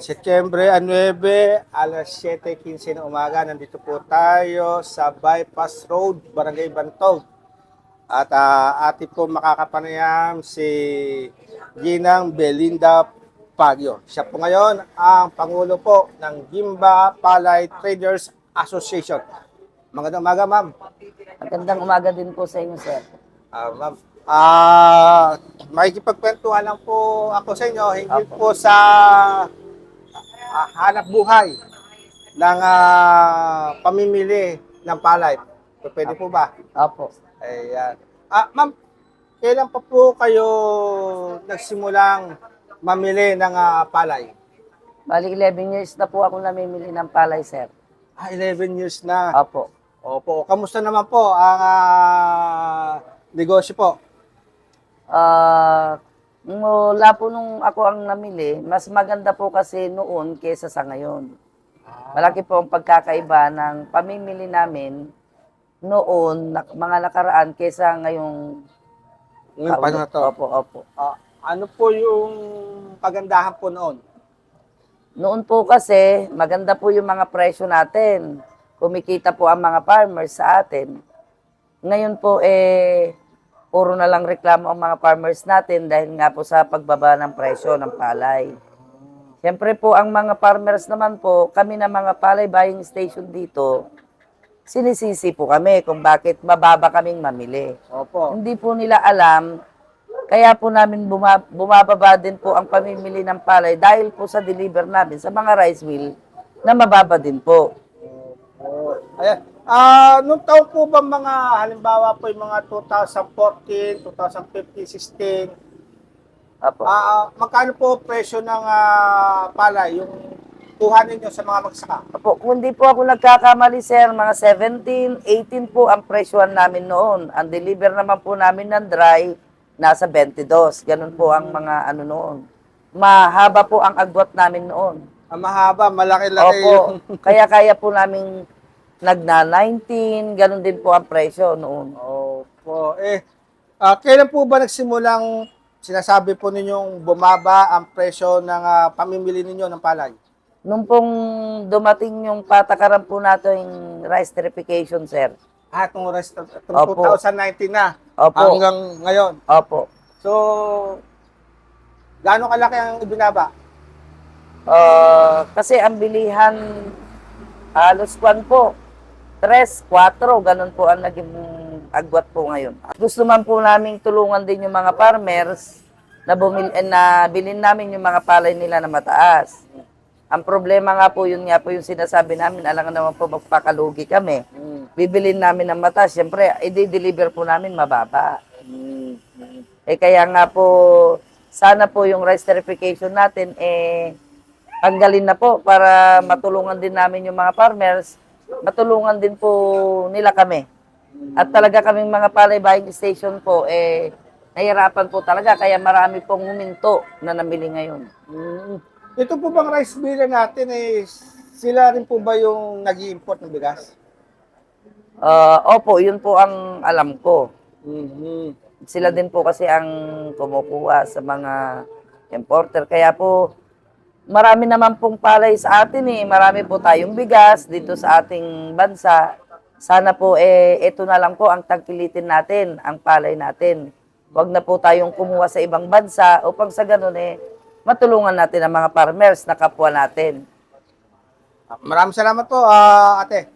Setyembre 9, alas 7.15 ng umaga, nandito po tayo sa Bypass Road, Barangay Bantog. At uh, atin po makakapanayam si Ginang Belinda Pagyo. Siya po ngayon ang Pangulo po ng Gimba Palay Traders Association. Magandang umaga, ma'am. Magandang umaga din po sa inyo, sir. Ah, ma'am. Ah, makikipagkwentuhan lang po ako sa inyo Apo. po sa ah, hanap buhay ng ah, pamimili ng palay. So, pwede po ba? Opo. Ayan. Ah, ma'am, kailan pa po kayo nagsimulang mamili ng ah, palay? Bali, 11 years na po ako namimili ng palay, sir. Ah, 11 years na. Opo. Opo. Kamusta naman po ang ah, negosyo po? Ah, mula po nung ako ang namili, mas maganda po kasi noon kesa sa ngayon. Malaki po ang pagkakaiba ng pamimili namin noon, na, mga nakaraan, kesa ngayong Ngayon, paano na to? Opo, opo. Ah, ano po yung kagandahan po noon? Noon po kasi, maganda po yung mga presyo natin. Kumikita po ang mga farmers sa atin. Ngayon po, eh, puro na lang reklamo ang mga farmers natin dahil nga po sa pagbaba ng presyo ng palay. Siyempre po, ang mga farmers naman po, kami na mga palay buying station dito, sinisisi po kami kung bakit mababa kaming mamili. Opo. Hindi po nila alam, kaya po namin buma- bumababa din po ang pamimili ng palay dahil po sa deliver namin sa mga rice mill na mababa din po. Ayan. Ah, nung taon po ba mga halimbawa po yung mga 2014, 2015, 16, Apo. ah magkano po presyo ng ah, palay yung kuha ninyo sa mga magsaka? Apo, kung di po ako nagkakamali, sir, mga 17, 18 po ang presyohan namin noon. Ang deliver naman po namin ng dry, nasa 22. Ganun po ang mga ano noon. Mahaba po ang agwat namin noon. Ah, mahaba, malaki-laki Opo, yung... kaya kaya po namin nagna 19, ganun din po ang presyo noon. Opo. Eh, ah, kailan po ba nagsimulang sinasabi po ninyong bumaba ang presyo ng ah, pamimili ninyo ng palay? Nung pong dumating yung patakaran po natin yung rice terrification, sir. Ah, itong, rest, itong Opo. 2019 na Opo. hanggang ngayon. Opo. So, gaano kalaki ang ibinaba? Ah, kasi ang bilihan halos kwan po. Tres, kwatro, ganun po ang naging agwat po ngayon. Gusto man po namin tulungan din yung mga farmers na, bumil, eh, na bilhin namin yung mga palay nila na mataas. Ang problema nga po, yun nga po yung sinasabi namin, alam nga naman po magpakalugi kami. Bibilin namin ng mataas, syempre, i-deliver po namin mababa. Eh kaya nga po, sana po yung rice terrification natin, eh, tanggalin na po para matulungan din namin yung mga farmers, matulungan din po nila kami. At talaga kaming mga palay buying station po, eh, nahirapan po talaga, kaya marami pong huminto na namili ngayon. Mm. Ito po bang rice miller natin eh, sila rin po ba yung nag import ng bigas? Ah, opo, yun po ang alam ko. Mhm. Sila din po kasi ang kumukuha sa mga importer. Kaya po, marami naman pong palay sa atin eh. Marami po tayong bigas dito sa ating bansa. Sana po eh ito na lang po ang tagkilitin natin, ang palay natin. Huwag na po tayong kumuha sa ibang bansa upang sa ganun eh matulungan natin ang mga farmers na kapwa natin. Maraming salamat po, uh, ate.